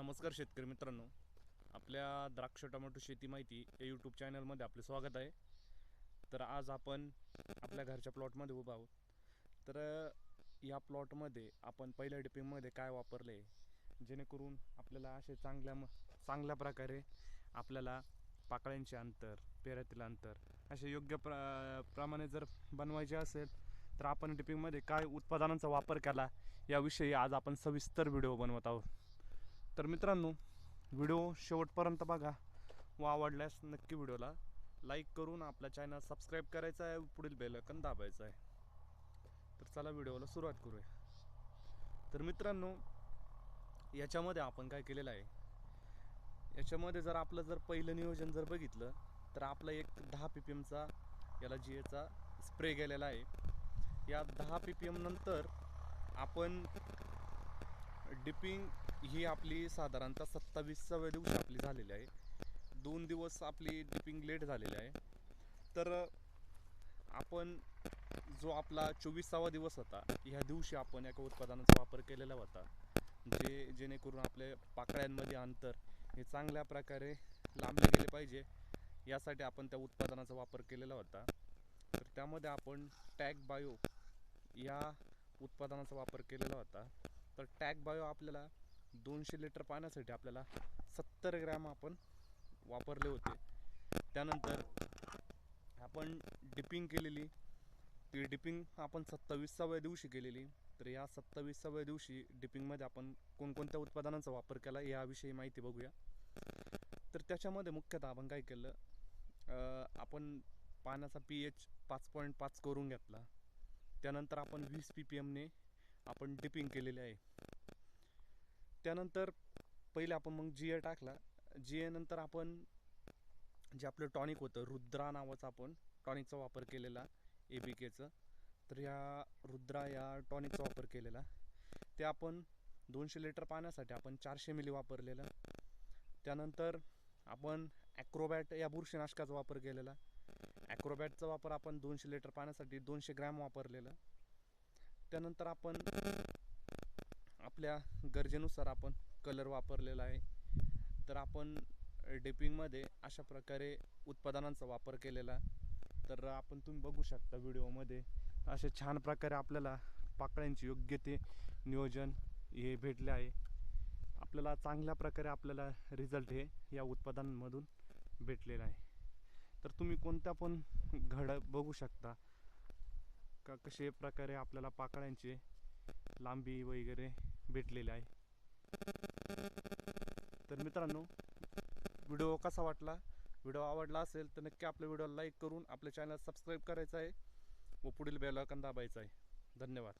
नमस्कार शेतकरी मित्रांनो. आपल्या द्राक्ष टोमॅटो शेती माहिती या यूट्यूब चॅनलमध्ये आपले स्वागत आहे. तर आज आपण आपल्या घरच्या प्लॉटमध्ये उभा आहोत. तर या प्लॉटमध्ये आपण पहिल्या डिपिंगमध्ये काय वापरले जेणेकरून आपल्याला असे चांगल्या म चांगल्या प्रकारे आपल्याला पाकळ्यांचे अंतर पेऱ्यातील अंतर असे योग्य प्र प्रमाणे जर बनवायचे असेल तर आपण डिपिंगमध्ये काय उत्पादनांचा वापर केला याविषयी आज आपण सविस्तर व्हिडिओ बनवत आहोत. तर मित्रांनो व्हिडिओ शेवटपर्यंत बघा. व आवडल्यास नक्की व्हिडिओला लाईक करून आपल्या चॅनल सबस्क्राईब करायचं आहे पुढील बेलकन दाबायचं आहे. तर चला व्हिडिओला सुरुवात करूया. तर मित्रांनो याच्यामध्ये आपण काय केलेलं आहे? याच्यामध्ये जर आपलं जर पहिलं नियोजन जर बघितलं तर आपला एक दहा पी पी एमचा याला जी एचा स्प्रे गेलेला आहे. या दहा पी पी एम नंतर आपण डिपिंग ही आपली साधारणतः सत्तावीसाव्या दिवशी आपली झालेली आहे. दोन दिवस आपली डिपिंग लेट झालेली आहे. तर आपण जो आपला चोवीसावा दिवस होता ह्या दिवशी आपण एका उत्पादनाचा वापर केलेला होता जे जेणेकरून आपले पाकळ्यांमध्ये अंतर हे चांगल्या प्रकारे लांबले गेले पाहिजे. यासाठी आपण त्या उत्पादनाचा वापर केलेला होता. तर त्यामध्ये आपण टॅग बायो या उत्पादनाचा वापर केलेला होता. तर टॅग बायो आपल्याला दोनशे लिटर पाण्यासाठी आपल्याला सत्तर ग्रॅम आपण वापरले होते. त्यानंतर आपण डिपिंग केलेली ती डिपिंग आपण सत्तावीसाव्या दिवशी केलेली. तर या सत्तावीसाव्या दिवशी डिपिंगमध्ये आपण कोणकोणत्या उत्पादनांचा वापर केला याविषयी माहिती बघूया. तर त्याच्यामध्ये मुख्यतः आपण काय केलं आपण पाण्याचा पी एच पाच पॉईंट पाच करून घेतला. त्यानंतर आपण वीस पी पी एमने आपण डिपिंग केलेली आहे. त्यानंतर पहिले आपण मग जी ए टाकला. जी ए नंतर आपण जे आपलं टॉनिक होतं रुद्रा नावाचं आपण टॉनिकचा वापर केलेला ए बी केचं तर ह्या रुद्रा या टॉनिकचा वापर केलेला. ते आपण दोनशे लिटर पाण्यासाठी आपण चारशे मिली वापरलेलं. त्यानंतर आपण ॲक्रोबॅट या बुरशीनाशकाचा वापर केलेला. ॲक्रोबॅटचा वापर आपण दोनशे लिटर पाण्यासाठी दोनशे ग्रॅम वापरलेलं. त्यानंतर आपण आपल्या गरजेनुसार आपण कलर वापरलेला आहे. तर आपण डिपिंगमध्ये अशा प्रकारे उत्पादनांचा वापर केलेला. तर आपण तुम्ही बघू शकता व्हिडिओमध्ये असे छान प्रकारे आपल्याला पाकळ्यांचे योग्य ते नियोजन हे भेटले आहे. आपल्याला चांगल्या प्रकारे आपल्याला रिझल्ट हे या उत्पादनांमधून भेटलेलं आहे. तर तुम्ही कोणत्या पण घड बघू शकता. का कसे प्रकारे आपल्याला पाकळ्यांचे लांबी वगैरे भेटलेली आहे. तर मित्रांनो व्हिडिओ कसा वाटला? व्हिडिओ आवडला असेल तर नक्की आपल्या व्हिडिओला लाईक करून आपल्या चॅनल सबस्क्राईब करायचं आहे व पुढील बेल आयकॉन दाबायचं आहे. धन्यवाद.